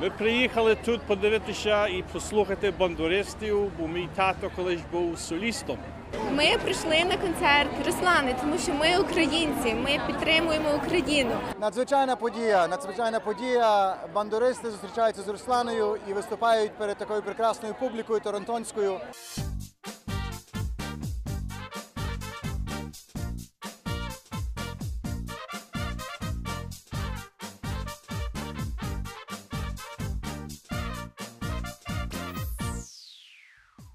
Ми приїхали тут подивитися і послухати бандуристів, бо мій тато колись був солістом. Ми прийшли на концерт Руслани, тому що ми українці. Ми підтримуємо Україну. Надзвичайна подія, надзвичайна подія. Бандуристи зустрічаються з Русланою і виступають перед такою прекрасною публікою торонтонською.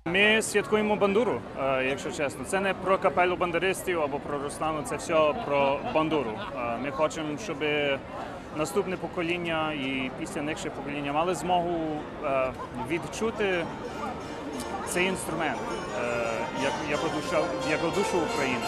Ми святкуємо бандуру, е, якщо чесно. Це не про капелу бандуристів або про Руслану, це все про бандуру. Е, Ми хочемо, щоб наступне покоління і після них ще покоління мали змогу е, відчути цей інструмент як душу України.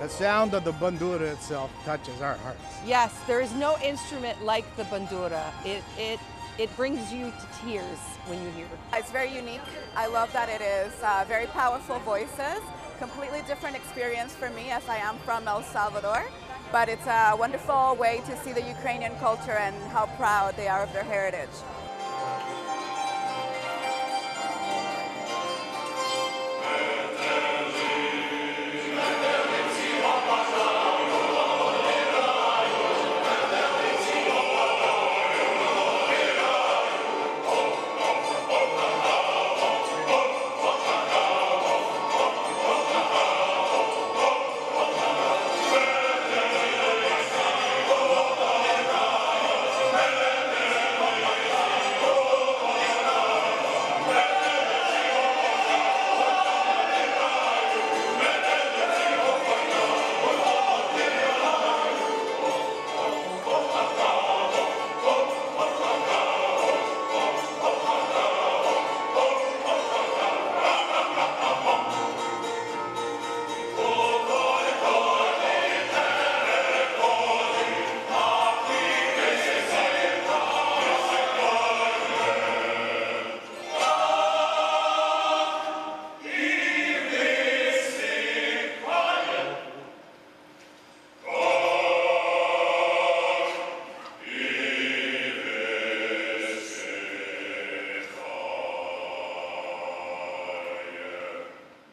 The sound of the bandura itself touches our hearts. Yes, there is no instrument like the bandura. It, it, it brings you to tears when you hear it. It's very unique. I love that it is uh, very powerful voices. Completely different experience for me as I am from El Salvador. But it's a wonderful way to see the Ukrainian culture and how proud they are of their heritage.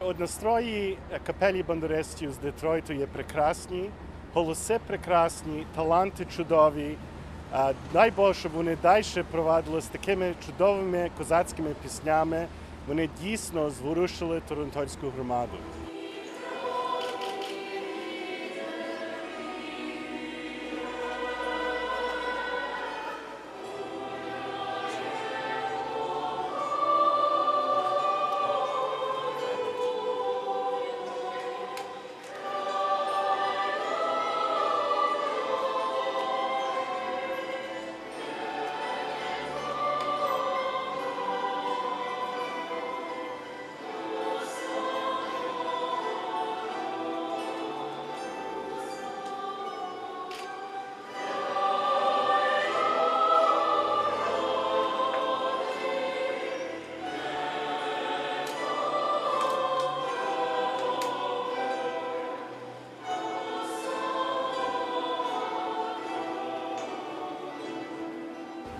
Однострої капелі бандерестів з Детройту є прекрасні, голоси прекрасні, таланти чудові. Дай Бог, щоб вони далі провадили з такими чудовими козацькими піснями. Вони дійсно зворушили торонтольську громаду.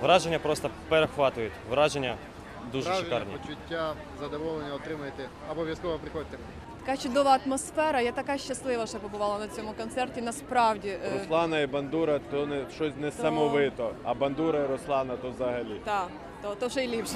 Враження просто перехватують. Враження дуже Враження, шикарні. почуття, задоволення отримаєте. Обов'язково приходьте. Така чудова атмосфера. Я така щаслива, що побувала на цьому концерті. Насправді Е, Руслана і Бандура то не щось несамовито, а Бандура і Руслана то взагалі. так, то, то ще й ліпше.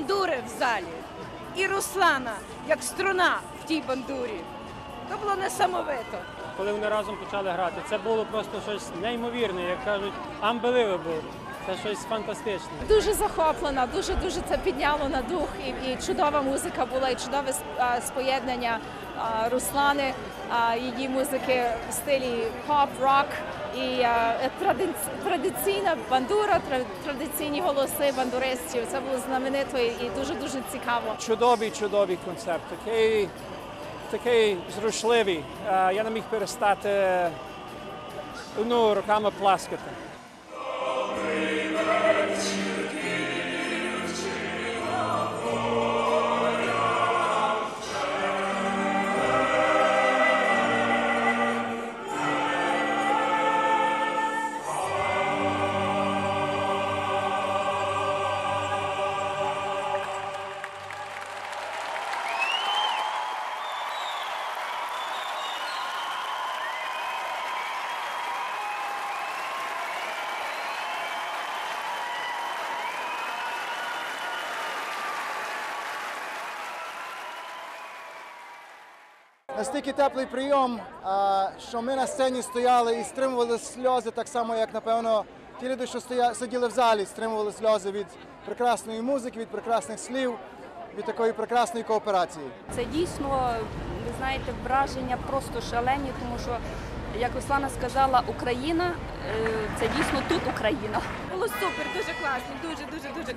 Бандури в залі і Руслана як струна в тій бандурі. То було несамовито. коли вони разом почали грати. Це було просто щось неймовірне, як кажуть, unbelievable. Це щось фантастичне. Дуже захоплена, дуже дуже це підняло на дух. І, і чудова музика була, і чудове споєднання а, Руслани, а, її музики в стилі поп, рок і традиційна бандура, традиційні голоси бандуристів. Це було знаменито і дуже дуже цікаво. Чудовий, чудовий концерт. Такий, такий зрушливий. Е, Я не міг перестати ну, руками пласкати. Настільки теплий прийом, що ми на сцені стояли і стримували сльози, так само, як напевно ті люди, що стоя- сиділи в залі, стримували сльози від прекрасної музики, від прекрасних слів, від такої прекрасної кооперації. Це дійсно, ви знаєте, враження просто шалені, тому що, як Руслана сказала, Україна е, це дійсно тут Україна. Було супер, дуже класно, дуже дуже дуже.